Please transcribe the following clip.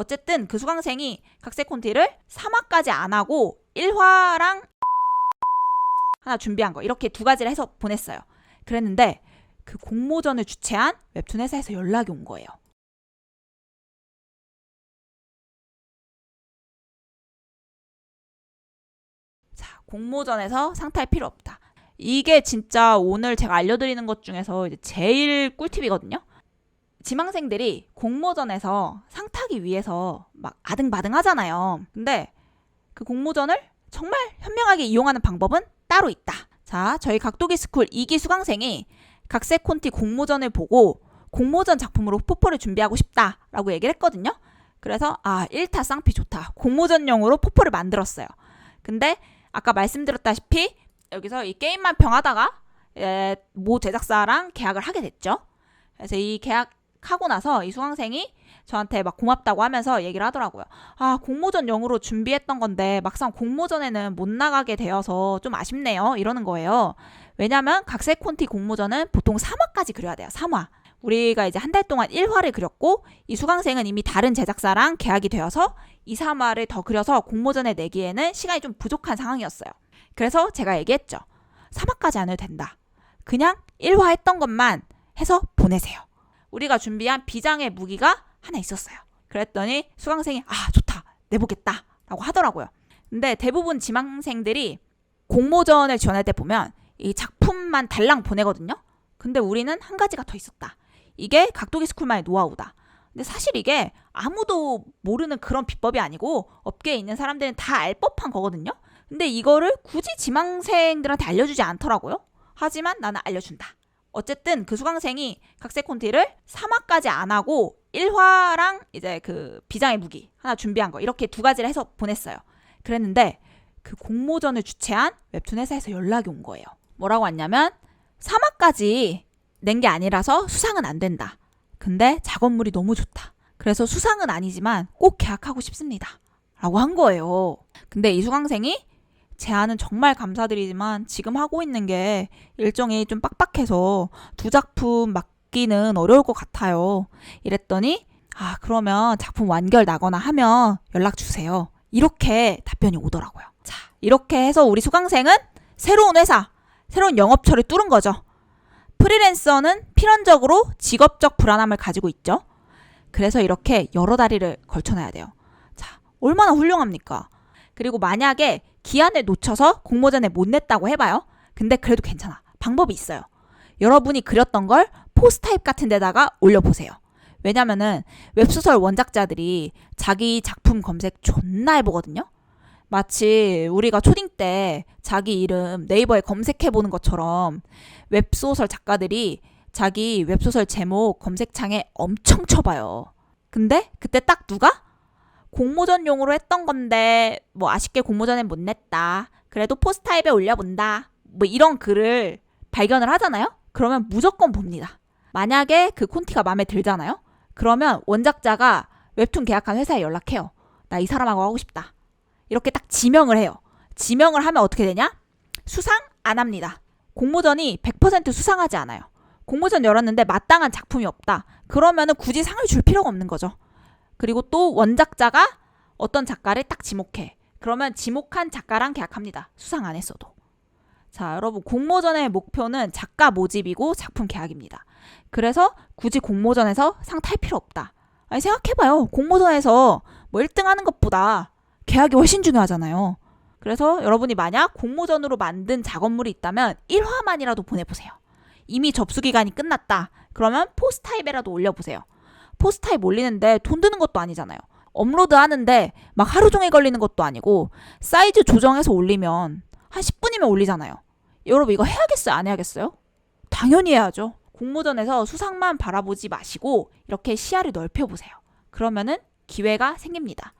어쨌든 그 수강생이 각색 콘티를 3화까지 안 하고 1화랑 하나 준비한 거 이렇게 두 가지를 해서 보냈어요. 그랬는데 그 공모전을 주최한 웹툰 회사에서 연락이 온 거예요. 자, 공모전에서 상탈 필요 없다. 이게 진짜 오늘 제가 알려드리는 것 중에서 제일 꿀팁이거든요. 지망생들이 공모전에서 상 타기 위해서 막 아등바등 하잖아요. 근데 그 공모전을 정말 현명하게 이용하는 방법은 따로 있다. 자, 저희 각도기 스쿨 2기 수강생이 각색 콘티 공모전을 보고 공모전 작품으로 포포를 준비하고 싶다라고 얘기를 했거든요. 그래서 아, 1타 쌍피 좋다. 공모전용으로 포포를 만들었어요. 근데 아까 말씀드렸다시피 여기서 이 게임만 평하다가 에, 모 제작사랑 계약을 하게 됐죠. 그래서 이 계약 하고 나서 이 수강생이 저한테 막 고맙다고 하면서 얘기를 하더라고요. 아, 공모전용으로 준비했던 건데 막상 공모전에는 못 나가게 되어서 좀 아쉽네요. 이러는 거예요. 왜냐면 각색 콘티 공모전은 보통 3화까지 그려야 돼요. 3화. 우리가 이제 한 달 동안 1화를 그렸고 이 수강생은 이미 다른 제작사랑 계약이 되어서 2, 3화를 더 그려서 공모전에 내기에는 시간이 좀 부족한 상황이었어요. 그래서 제가 얘기했죠. 3화까지 안 해도 된다. 그냥 1화 했던 것만 해서 보내세요. 우리가 준비한 비장의 무기가 하나 있었어요. 그랬더니 수강생이 아 좋다 내보겠다 라고 하더라고요. 근데 대부분 지망생들이 공모전을 지원할 때 보면 이 작품만 달랑 보내거든요. 근데 우리는 한 가지가 더 있었다. 이게 각도기 스쿨만의 노하우다. 근데 사실 이게 아무도 모르는 그런 비법이 아니고 업계에 있는 사람들은 다 알 법한 거거든요. 근데 이거를 굳이 지망생들한테 알려주지 않더라고요. 하지만 나는 알려준다. 어쨌든 그 수강생이 각색 콘티를 3화까지 안 하고 1화랑 이제 그 비장의 무기 하나 준비한 거 이렇게 두 가지를 해서 보냈어요. 그랬는데 그 공모전을 주최한 웹툰 회사에서 연락이 온 거예요. 뭐라고 왔냐면 3화까지 낸 게 아니라서 수상은 안 된다. 근데 작업물이 너무 좋다. 그래서 수상은 아니지만 꼭 계약하고 싶습니다. 라고 한 거예요. 근데 이 수강생이 제안은 정말 감사드리지만 지금 하고 있는 게 일정이 좀 빡빡해서 두 작품 맡기는 어려울 것 같아요. 이랬더니 아 그러면 작품 완결 나거나 하면 연락 주세요. 이렇게 답변이 오더라고요. 자 이렇게 해서 우리 수강생은 새로운 회사, 새로운 영업처를 뚫은 거죠. 프리랜서는 필연적으로 직업적 불안함을 가지고 있죠. 그래서 이렇게 여러 다리를 걸쳐놔야 돼요. 자, 얼마나 훌륭합니까? 그리고 만약에 기한을 놓쳐서 공모전에 못 냈다고 해봐요. 근데 그래도 괜찮아. 방법이 있어요. 여러분이 그렸던 걸 포스타입 같은 데다가 올려보세요. 왜냐면은 웹소설 원작자들이 자기 작품 검색 존나 해보거든요. 마치 우리가 초딩 때 자기 이름 네이버에 검색해보는 것처럼 웹소설 작가들이 자기 웹소설 제목 검색창에 엄청 쳐봐요. 근데 그때 딱 누가 공모전용으로 했던 건데 뭐 아쉽게 공모전에 못 냈다. 그래도 포스타입에 올려본다. 뭐 이런 글을 발견을 하잖아요. 그러면 무조건 봅니다. 만약에 그 콘티가 마음에 들잖아요. 그러면 원작자가 웹툰 계약한 회사에 연락해요. 나 이 사람하고 하고 싶다. 이렇게 딱 지명을 해요. 지명을 하면 어떻게 되냐? 수상 안 합니다. 공모전이 100% 수상하지 않아요. 공모전 열었는데 마땅한 작품이 없다. 그러면은 굳이 상을 줄 필요가 없는 거죠. 그리고 또 원작자가 어떤 작가를 딱 지목해. 그러면 지목한 작가랑 계약합니다. 수상 안 했어도. 자, 여러분 공모전의 목표는 작가 모집이고 작품 계약입니다. 그래서 굳이 공모전에서 상 탈 필요 없다. 아니 생각해봐요. 공모전에서 뭐 1등 하는 것보다 계약이 훨씬 중요하잖아요. 그래서 여러분이 만약 공모전으로 만든 작업물이 있다면 1화만이라도 보내보세요. 이미 접수 기간이 끝났다. 그러면 포스타입에라도 올려보세요. 포스타입 올리는데 돈 드는 것도 아니잖아요. 업로드 하는데 막 하루 종일 걸리는 것도 아니고 사이즈 조정해서 올리면 한 10분이면 올리잖아요. 여러분 이거 해야겠어요? 안 해야겠어요? 당연히 해야죠. 공모전에서 수상만 바라보지 마시고 이렇게 시야를 넓혀보세요. 그러면은 기회가 생깁니다.